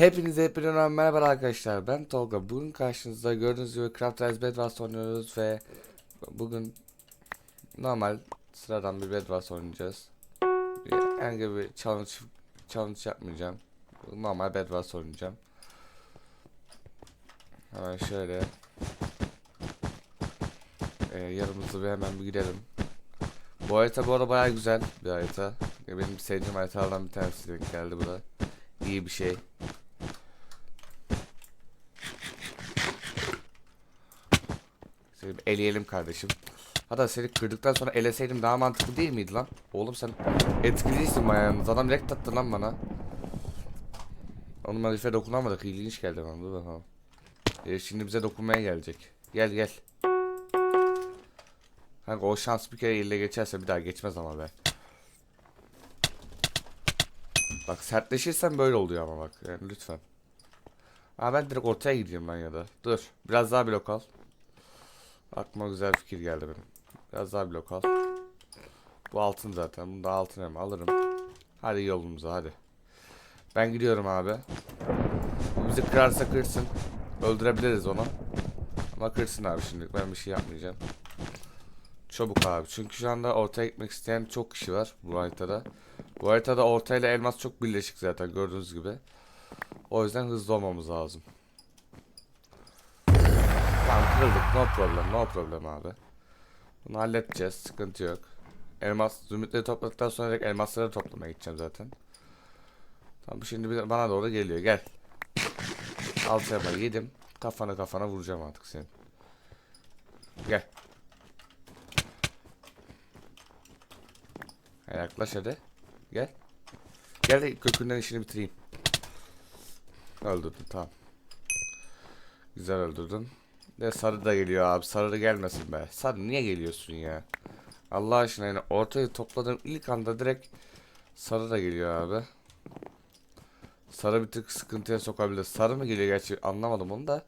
Hepinize hepinize merhaba arkadaşlar. Ben Tolga. Bugün karşınızda gördüğünüz gibi Craft Rise Bedwars oynuyoruz ve bugün normal sıradan bir Bedwars oynayacağız. Herhangi bir challenge challenge yapmayacağım. Normal Bedwars oynayacağım. Hemen şöyle ee, yanımızda bir hemen bir gidelim. Bu harita bu arada bayağı güzel bir harita. Benim sevdiğim haritalardan bir tanesi geldi bu da. İyi bir şey. Seni bir eleyelim kardeşim. Hatta seni kırdıktan sonra eleseydim daha mantıklı değil miydi lan? Oğlum sen etkiliysin bayağı yalnız. Adam direkt attı lan bana. Onun herife dokunamadık. İlginç geldi bana. Dur bakalım. Ee, şimdi bize dokunmaya gelecek. Gel gel. Kanka o şans bir kere elle geçerse bir daha geçmez ama be. Bak sertleşirsen böyle oluyor ama bak. Yani lütfen. Aa ben direkt ortaya gideyim ben ya da. Dur. Biraz daha blok al. Aklıma güzel fikir geldi benim. Biraz daha blok al. Bu altın zaten. Bunu da altın hem alırım. Hadi yolumuza hadi. Ben gidiyorum abi. Bu bizi kırarsa kırsın. Öldürebiliriz onu. Ama kırsın abi şimdi. Ben bir şey yapmayacağım. Çabuk abi. Çünkü şu anda ortaya gitmek isteyen çok kişi var bu haritada. Bu haritada ortayla elmas çok birleşik zaten gördüğünüz gibi. O yüzden hızlı olmamız lazım. Kırıldık. No problem. No problem abi. Bunu halledeceğiz. Sıkıntı yok. Elmas, zümrütleri topladıktan sonra direkt elmasları toplamaya gideceğim zaten. Tamam şimdi bana doğru geliyor. Gel. Altı yapar yedim. Kafana kafana vuracağım artık senin. Gel. Yaklaş hadi. Gel. Gel de kökünden işini bitireyim. Öldürdün tamam. Güzel öldürdün. De sarı da geliyor abi. Sarı da gelmesin be. Sarı niye geliyorsun ya? Allah aşkına yani ortayı topladığım ilk anda direkt sarı da geliyor abi. Sarı bir tık sıkıntıya sokabilir. Sarı mı geliyor gerçi anlamadım onu da.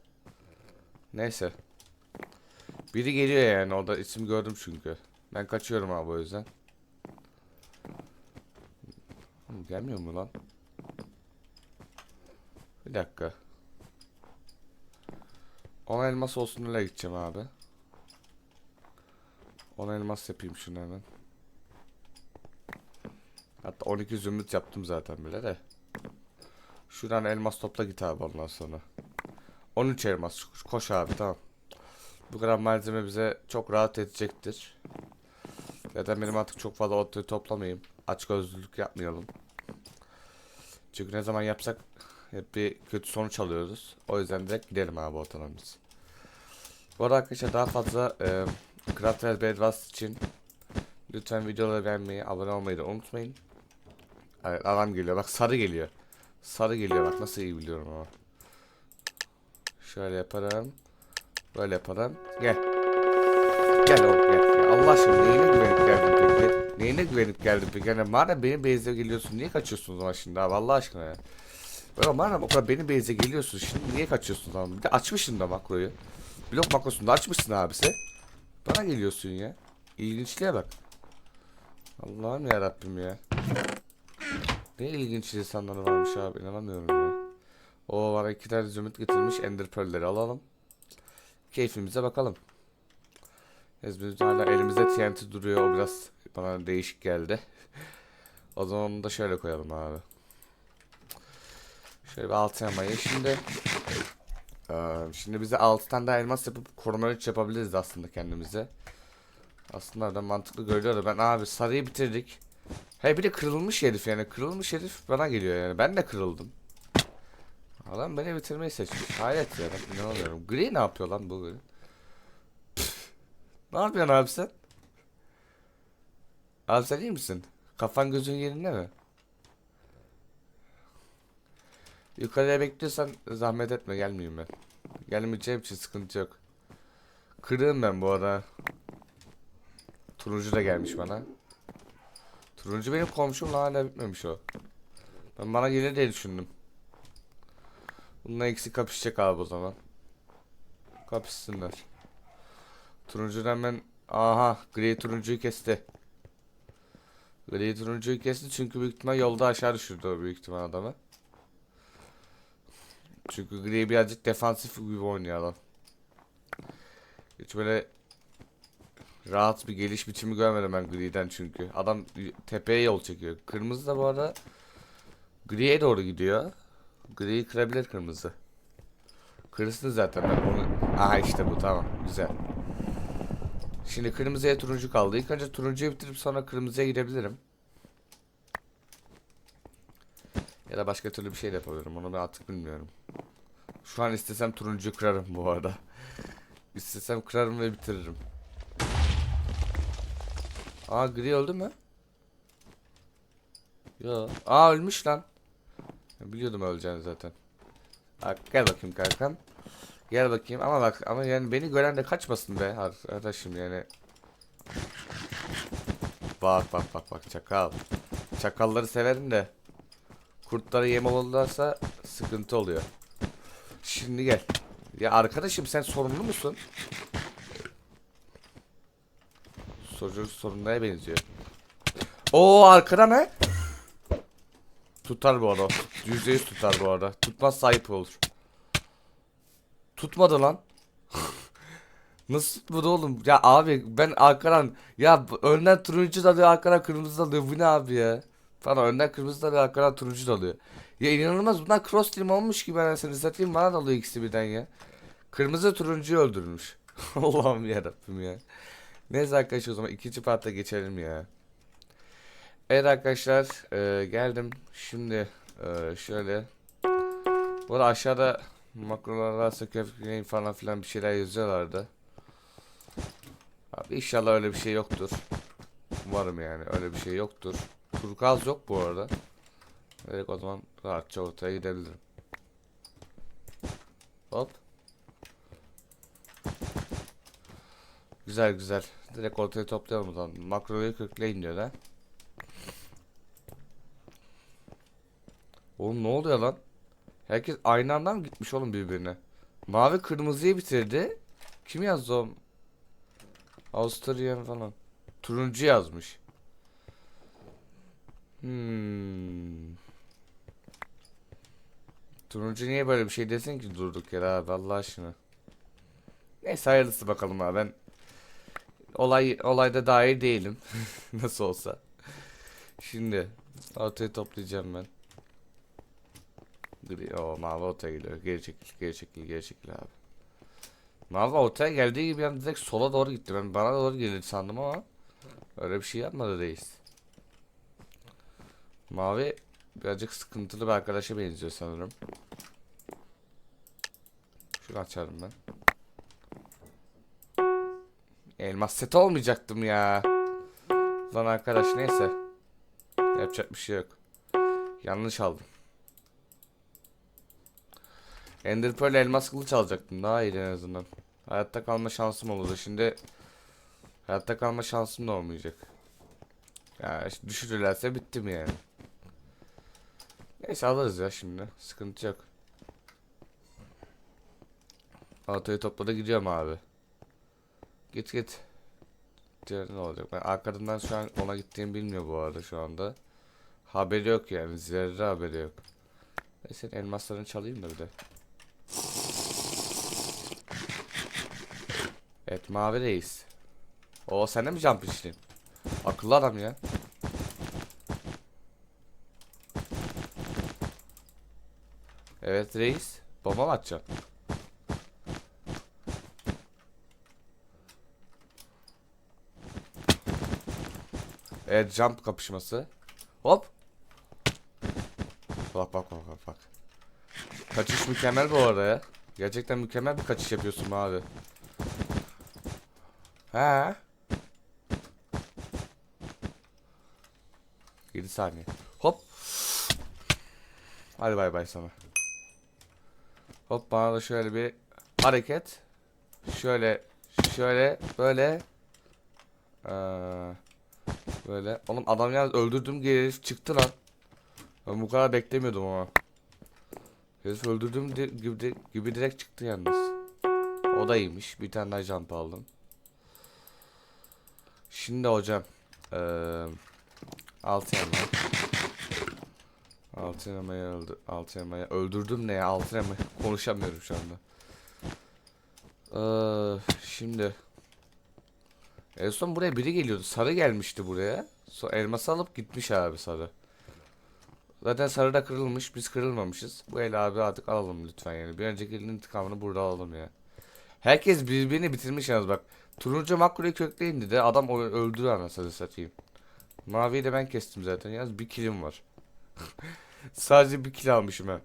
Neyse. Biri geliyor yani orada isim gördüm çünkü. Ben kaçıyorum abi o yüzden. Gelmiyor mu lan? Bir dakika. 10 elmas olsun öyle gideceğim abi. 10 elmas yapayım şunu hemen. Hatta 12 zümrüt yaptım zaten bile de. Şuradan elmas topla git abi ondan sonra. 13 elmas koş abi tamam. Bu kadar malzeme bize çok rahat edecektir. Zaten benim artık çok fazla ortaya toplamayayım. Aç gözlülük yapmayalım. Çünkü ne zaman yapsak hep bir kötü sonuç alıyoruz. O yüzden direkt gidelim abi ortadan biz. Bu arada arkadaşlar daha fazla e, Craft Red Bedwars için lütfen videoları beğenmeyi, abone olmayı da unutmayın. Evet adam geliyor. Bak sarı geliyor. Sarı geliyor bak nasıl iyi biliyorum ama. Şöyle yaparım. Böyle yaparım. Gel. Gel oğlum gel. Allah aşkına neyine güvenip geldin peki? Neyine güvenip geldin peki? Yani madem benim base'e geliyorsun niye kaçıyorsun o zaman şimdi abi Allah aşkına ya. Böyle madem o kadar benim base'e geliyorsun şimdi niye kaçıyorsun o zaman? Bir de açmışsın da makroyu. Blok makrosunu da açmışsın abisi. Bana geliyorsun ya. İlginçliğe bak. Allah'ım ya Rabbim ya. Ne ilginç insanlar varmış abi inanamıyorum ya. O var iki tane zümrüt getirmiş ender pearl'leri alalım. Keyfimize bakalım. Biz hala elimizde TNT duruyor o biraz bana değişik geldi. o zaman da şöyle koyalım abi. Şöyle bir altı yamayı şimdi. Eee, şimdi bize 6 tane daha elmas yapıp koruma üç yapabiliriz aslında kendimize. Aslında da mantıklı görüyor da ben abi sarıyı bitirdik. He bir de kırılmış herif yani kırılmış herif bana geliyor yani ben de kırıldım. Adam beni bitirmeyi seçmiş. Hayret ya ben inanamıyorum. Gri ne yapıyor lan bu gri? Ne yapıyorsun abi sen? Abi sen iyi misin? Kafan gözün yerinde mi? Yukarıya bekliyorsan zahmet etme gelmeyeyim ben. Gelmeyeceğim için sıkıntı yok. Kırığım ben bu arada. Turuncu da gelmiş bana. Turuncu benim komşum hala bitmemiş o. Ben bana gelir diye düşündüm. Bununla eksik kapışacak abi o zaman. Kapışsınlar. Turuncudan ben... Aha gri turuncuyu kesti. Gri turuncuyu kesti çünkü büyük ihtimal yolda aşağı düşürdü o büyük ihtimal adamı. Çünkü gri birazcık defansif gibi oynuyor adam. Hiç böyle rahat bir geliş biçimi görmedim ben gri'den çünkü. Adam tepeye yol çekiyor. Kırmızı da bu arada griye doğru gidiyor. Griyi kırabilir kırmızı. Kırsın zaten ben onu... Aha işte bu tamam güzel. Şimdi kırmızıya turuncu kaldı. İlk önce turuncuyu bitirip sonra kırmızıya gidebilirim. Ya da başka türlü bir şey de yapabilirim. Onu ben artık bilmiyorum. Şu an istesem turuncuyu kırarım bu arada. İstesem kırarım ve bitiririm. Aa gri öldü mü? Yo. Aa ölmüş lan. Biliyordum öleceğini zaten. Bak gel bakayım kankam. Gel bakayım ama bak ama yani beni gören de kaçmasın be arkadaşım yani. Bak bak bak bak çakal. Çakalları severim de. Kurtlara yem olurlarsa sıkıntı oluyor. Şimdi gel. Ya arkadaşım sen sorumlu musun? Çocuk sorunlara benziyor. Oo arkada ne? Tutar bu arada. Yüzde yüz tutar bu arada. Tutmaz sahip olur. Tutmadı lan. Nasıl tutmadı oğlum? Ya abi ben arkadan ya önden turuncu dalıyor arkadan kırmızı dalıyor. Bu ne abi ya? Falan önden kırmızı dalıyor arkadan turuncu dalıyor. Ya inanılmaz bunlar cross team olmuş gibi anasını satayım bana dalıyor ikisi birden ya. Kırmızı turuncuyu öldürmüş. Allah'ım yarabbim ya. Neyse arkadaşlar o zaman ikinci parta geçelim ya. Evet arkadaşlar e, geldim. Şimdi e, şöyle. Bu arada aşağıda makrolarda sekreterin falan filan bir şeyler yazıyorlardı. Abi inşallah öyle bir şey yoktur. Umarım yani öyle bir şey yoktur. Turkuaz yok bu arada. Evet o zaman rahatça ortaya gidebilirim. Hop. Güzel güzel. Direkt ortaya toplayalım o zaman. Makroyu kökleyin diyor lan. Oğlum ne oluyor lan? Herkes aynı anda mı gitmiş oğlum birbirine? Mavi kırmızıyı bitirdi. Kim yazdı o? Avustralyan falan. Turuncu yazmış. Hmm. Turuncu niye böyle bir şey desin ki durduk yere abi Allah aşkına. Neyse hayırlısı bakalım abi ben olay olayda dahil değilim. Nasıl olsa. Şimdi ortaya toplayacağım ben. Gri, o mavi ortaya geliyor. Geri çekil, geri çekil, geri çekil abi. Mavi ortaya geldiği gibi yani direkt sola doğru gitti. Ben bana doğru gelir sandım ama öyle bir şey yapmadı reis. Mavi birazcık sıkıntılı bir arkadaşa benziyor sanırım. Şunu açarım ben. Elmas seti olmayacaktım ya. Lan arkadaş neyse. Yapacak bir şey yok. Yanlış aldım. Ender Pearl elmas kılıç alacaktım. Daha iyiydi en azından. Hayatta kalma şansım olurdu. Şimdi hayatta kalma şansım da olmayacak. Ya işte düşürürlerse bittim yani. Neyse alırız ya şimdi. Sıkıntı yok. Altayı topladı gidiyorum abi. Git git. Diğer ne olacak? Ben arkadan şu an ona gittiğimi bilmiyor bu arada şu anda. Haberi yok yani. Zerre haberi yok. Neyse elmaslarını çalayım da bir de. Evet mavi reis. O sen de mi jump içtin? Akıllı adam ya. Evet reis. Bomba mı atacaksın? Evet jump kapışması. Hop. Bak bak bak bak bak. Kaçış mükemmel bu arada ya. Gerçekten mükemmel bir kaçış yapıyorsun abi. He. 7 saniye. Hop. Hadi bay bay sana. Hop bana da şöyle bir hareket. Şöyle şöyle böyle Ee, böyle. Oğlum adam yalnız öldürdüm diye çıktı lan. Ben bu kadar beklemiyordum ama. Herif öldürdüm di- gibi, di- gibi direkt çıktı yalnız. O da iyiymiş. Bir tane daha jump aldım. Şimdi hocam. Eee altı yandan. Altın elmayı öldü. Altın elmayı öldürdüm ne ya? Altın elmayı konuşamıyorum şu anda. Ee, şimdi en son buraya biri geliyordu. Sarı gelmişti buraya. So elması alıp gitmiş abi sarı. Zaten sarı da kırılmış. Biz kırılmamışız. Bu el abi artık alalım lütfen yani. Bir önceki elin intikamını burada alalım ya. Herkes birbirini bitirmiş yalnız bak. Turuncu makroyu kökleyin dedi. Adam öldürdü anasını satayım. Maviyi de ben kestim zaten. Yalnız bir kilim var. Sadece bir kill almışım ben.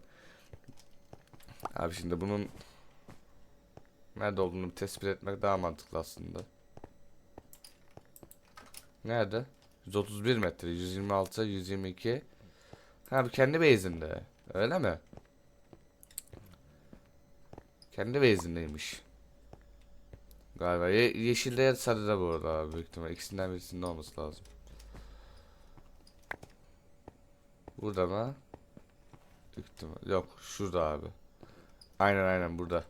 Abi şimdi bunun nerede olduğunu tespit etmek daha mantıklı aslında. Nerede? 131 metre, 126, 122. Ha bu kendi base'inde. Öyle mi? Kendi base'indeymiş. Galiba Ye yeşilde ya sarıda bu arada abi büyük ihtimal. İkisinden birisinde olması lazım. Burada mı? İhtimal. Yok şurada abi. Aynen aynen burada.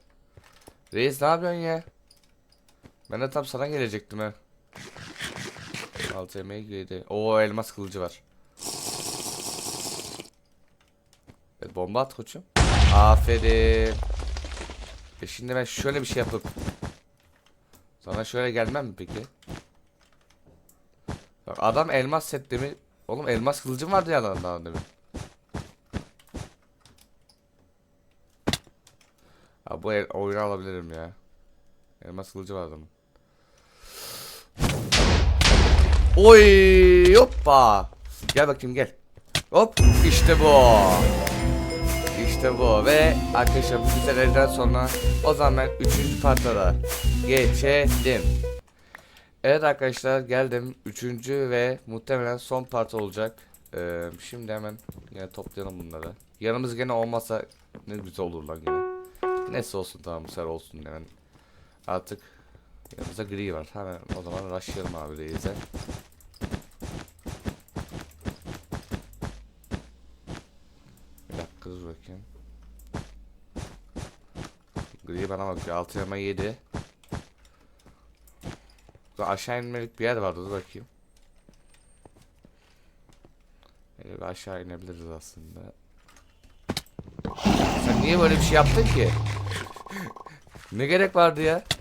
Reis ne yapıyorsun ya? Ben de tam sana gelecektim ha. Altı yemeği girdi. Oo elmas kılıcı var. Evet, bomba at koçum. Aferin. E şimdi ben şöyle bir şey yapıp sana şöyle gelmem mi peki? Bak adam elmas setti mi? Oğlum elmas kılıcım vardı ya lan daha demin. Ha bu el, oyunu alabilirim ya. Elmas kılıcı var adamın. Oy hoppa. Gel bakayım gel. Hop işte bu. İşte bu ve arkadaşlar bu güzel elden sonra o zaman ben 3. parta da geçelim. Evet arkadaşlar geldim. Üçüncü ve muhtemelen son parti olacak. Ee, şimdi hemen yine toplayalım bunları. Yanımız gene olmasa ne güzel olur lan gene. Neyse olsun tamam sarı olsun hemen. Artık yanımızda gri var. Hemen o zaman rushlayalım abi reise. Bir dakika dur bakayım. Gri bana bakıyor. 6 yama 7. Aşağı inmelik bir yer vardı. Dur bakayım. Böyle bir aşağı inebiliriz aslında. Sen niye böyle bir şey yaptın ki? ne gerek vardı ya?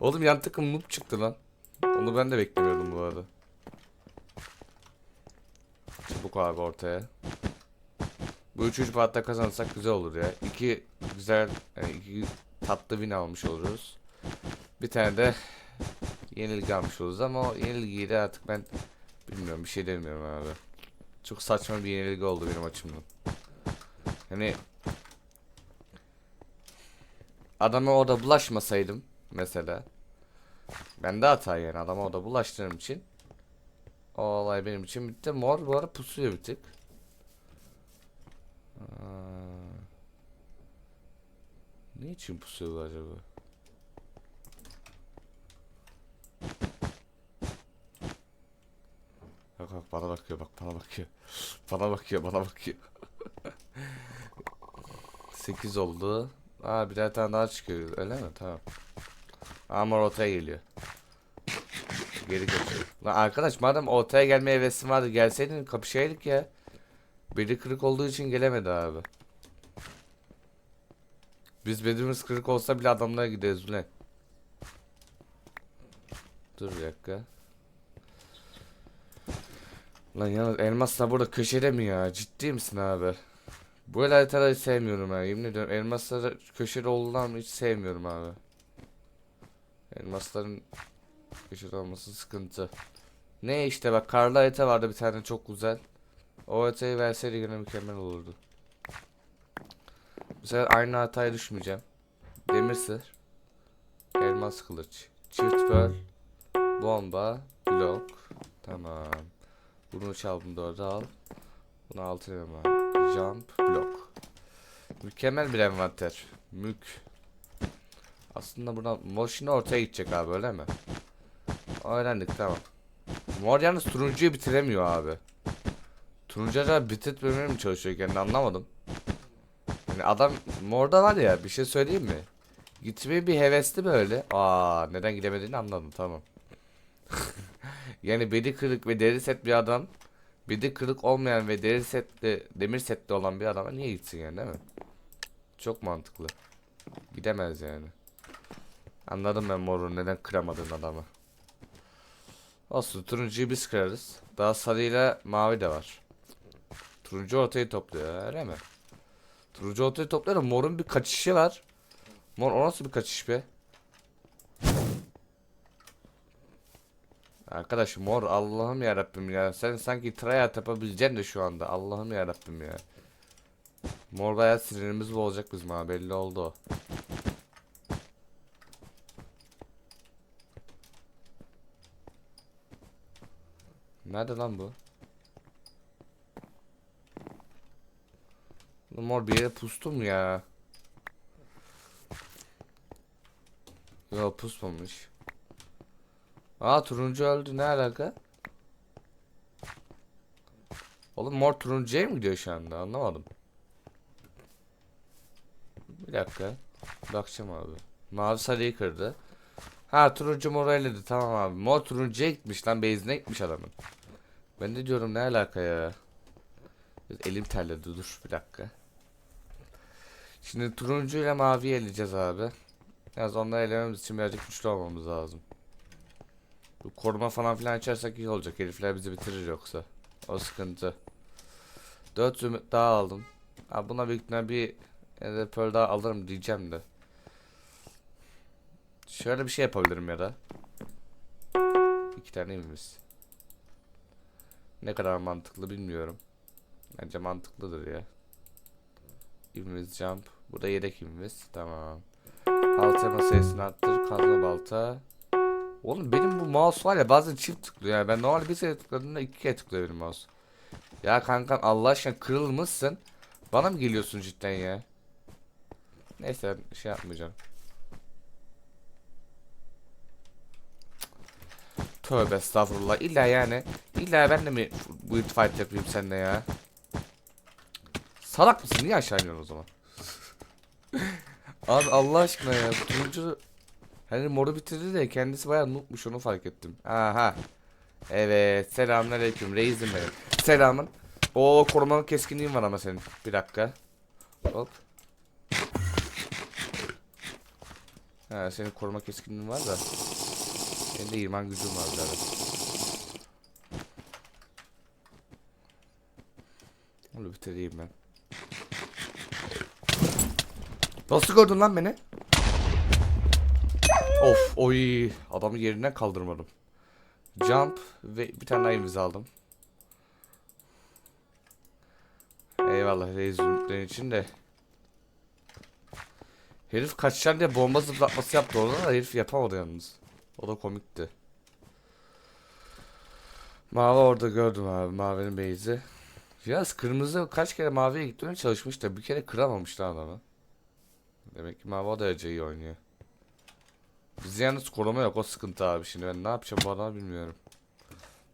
Oğlum yan takım noob çıktı lan. Onu ben de beklemiyordum bu arada. Çabuk abi ortaya. Bu üçüncü partta kazanırsak güzel olur ya. İki güzel, yani iki tatlı win almış oluruz. Bir tane de yenilgi almış oluruz ama o yenilgiyi de artık ben bilmiyorum bir şey demiyorum abi. Çok saçma bir yenilgi oldu benim açımdan. Hani adama orada bulaşmasaydım mesela. Ben de hata yani adama orada bulaştığım için o olay benim için bitti. Mor bu ara pusuyor bir tık. Ne için pusuyor bu acaba? Bak bak bana bakıyor bak bana bakıyor. Bana bakıyor bana bakıyor. 8 oldu. Aa birer tane daha çıkıyor öyle mi? Tamam. Ama ortaya geliyor. Geri kaçıyor. Lan arkadaş madem ortaya gelmeye hevesin vardı gelseydin kapışaydık ya. Beli kırık olduğu için gelemedi abi. Biz belimiz kırık olsa bile adamlara gideriz ulan. Dur bir dakika. Lan yalnız elmas da burada köşede mi ya? Ciddi misin abi? Böyle haritaları sevmiyorum ha. Yemin ediyorum elmasları köşede olduğundan hiç sevmiyorum abi. Elmasların köşede olması sıkıntı. Ne işte bak karlı harita vardı bir tane çok güzel. O haritayı verseydi yine mükemmel olurdu. Bu sefer aynı hataya düşmeyeceğim. Demir sır. Elmas kılıç. Çift pearl. Bomba. Blok. Tamam. Bunu çal bunu da orada al. Bunu altına hemen. Jump. Blok. Mükemmel bir envanter. Mük. Aslında buradan mor şimdi ortaya gidecek abi öyle mi? Öğrendik tamam. Mor yalnız turuncuyu bitiremiyor abi. Turuncu acaba bitirtmemeye mi çalışıyor kendini anlamadım. Yani adam morda var ya bir şey söyleyeyim mi? Gitmeye bir hevesli böyle. Aa neden gidemediğini anladım tamam. Yani bedi kırık ve deri set bir adam bedi kırık olmayan ve deri setli demir setli olan bir adama niye gitsin yani değil mi? Çok mantıklı. Gidemez yani. Anladım ben moru neden kıramadın adamı. Olsun turuncuyu biz kırarız. Daha sarıyla mavi de var. Turuncu ortayı topluyor öyle mi? Turuncu ortayı topluyor da morun bir kaçışı var. Mor o nasıl bir kaçış be? Arkadaş mor Allah'ım ya Rabbim ya. Sen sanki tryhard yapabileceksin de şu anda. Allah'ım ya Rabbim ya. Mor bayağı sinirimiz bozacak bizim ha belli oldu o. Nerede lan bu? Mor bir yere pustum ya. Yok pusmamış. Aa turuncu öldü ne alaka? Oğlum mor turuncuya mı gidiyor şu anda anlamadım. Bir dakika. Bakacağım abi. Mavi sarıyı kırdı. Ha turuncu moru eledi tamam abi. Mor turuncuya gitmiş lan base'ine gitmiş adamın. Ben de diyorum ne alaka ya. Elim terledi dur bir dakika. Şimdi turuncu ile mavi eleyeceğiz abi. Yalnız onları elememiz için birazcık güçlü olmamız lazım. Bu koruma falan filan açarsak iyi olacak. Herifler bizi bitirir yoksa. O sıkıntı. 4 zümrüt daha aldım. Ha buna büyük bir Ender Pearl daha alırım diyeceğim de. Şöyle bir şey yapabilirim ya da. İki tane evimiz. Ne kadar mantıklı bilmiyorum. Bence mantıklıdır ya. İvimiz jump. Bu da yedek ivimiz. Tamam. Balta sayısını arttır. Kazma balta. Oğlum benim bu mouse var ya bazen çift tıklıyor yani. Ben normal bir kere tıkladığımda iki kere tıklıyor mouse. Ya kankam Allah aşkına kırılmışsın. Bana mı geliyorsun cidden ya? Neyse şey yapmayacağım. Tövbe estağfurullah. İlla yani. İlla ben de mi bu fight yapayım seninle ya? Salak mısın? Niye aşağı iniyorsun o zaman? Abi Allah aşkına ya. Turuncu hani moru bitirdi de kendisi bayağı noobmuş onu fark ettim. Aha. Evet. Selamünaleyküm reisim benim. Selamın. O korumanın keskinliğin var ama senin. Bir dakika. Hop. Ha senin koruma keskinliğin var da. Benim de 20 gücüm var birader. Onu bitireyim ben. Nasıl gördün lan beni? Of oy adamı yerinden kaldırmadım. Jump ve bir tane daha imza aldım. Eyvallah reis için de. Herif kaçacağım diye bomba zıplatması yaptı orada da herif yapamadı yalnız. O da komikti. Mavi orada gördüm abi mavinin base'i. Yalnız kırmızı kaç kere maviye gitmeye çalışmış da bir kere kıramamış lan adamı. Demek ki mavi derece iyi oynuyor. Biz yalnız koruma yok o sıkıntı abi şimdi ben ne yapacağım adamı bilmiyorum.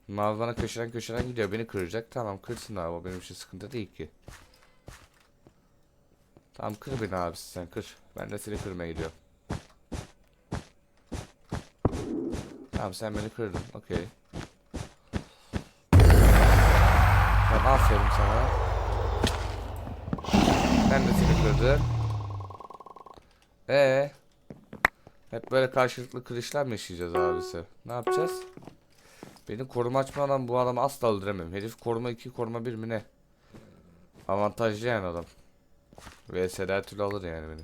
Mavi bana köşeden köşeden gidiyor beni kıracak tamam kırsın abi o benim için sıkıntı değil ki. Tamam kır beni abi sen kır. Ben de seni kırmaya gidiyorum. Tamam sen beni kırdın okey. Tamam aferin sana. Ben de seni kırdım. Ee, hep böyle karşılıklı kırışlar mı yaşayacağız abisi? Ne yapacağız? Beni koruma açmadan bu adamı asla öldüremem. Herif koruma 2 koruma 1 mi ne? Avantajlı yani adam. VS'de her türlü alır yani beni.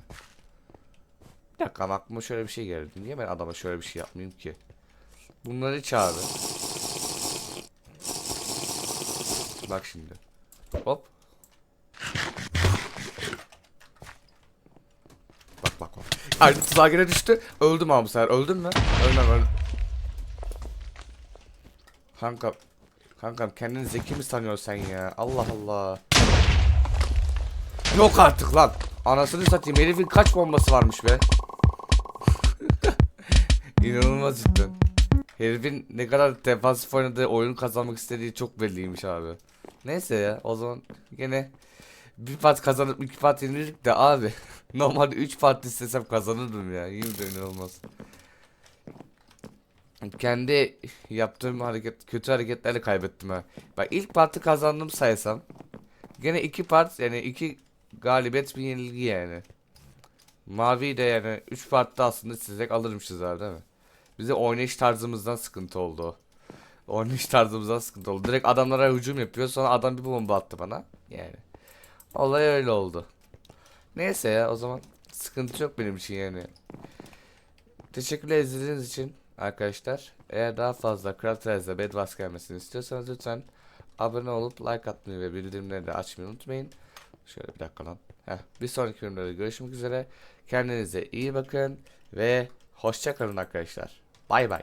Bir dakika aklıma şöyle bir şey geldi. Niye ben adama şöyle bir şey yapmayayım ki? Bunları çağır. Bak şimdi. Hop. Bak bak bak. Aynı tuzağa düştü. Öldüm abi bu sefer. Öldün mü? Ölmem öldüm. Kankam. Kankam kendini zeki mi sanıyorsun sen ya? Allah Allah. Yok artık lan. Anasını satayım. Herifin kaç bombası varmış be. İnanılmaz cidden. Herifin ne kadar defansif oynadığı oyun kazanmak istediği çok belliymiş abi. Neyse ya o zaman gene bir part kazanıp iki part yenildik de abi. Normalde 3 part istesem kazanırdım ya. Yemin de inanılmaz. kendi yaptığım hareket kötü hareketlerle kaybettim ha. Bak ilk partı kazandım saysam gene iki part yani iki galibiyet bir yenilgi yani. Mavi de yani 3 partta aslında çizecek alırmışız abi değil mi? Bize oynayış tarzımızdan sıkıntı oldu. Oynayış tarzımızdan sıkıntı oldu. Direkt adamlara hücum yapıyor sonra adam bir bomba attı bana. Yani. Olay öyle oldu. Neyse ya o zaman sıkıntı yok benim için yani. Teşekkürler izlediğiniz için arkadaşlar. Eğer daha fazla Kraftraz'da Bedwars gelmesini istiyorsanız lütfen abone olup like atmayı ve bildirimleri de açmayı unutmayın. Şöyle bir dakika lan. Heh, bir sonraki bölümde görüşmek üzere. Kendinize iyi bakın ve hoşça kalın arkadaşlar. Bay bay.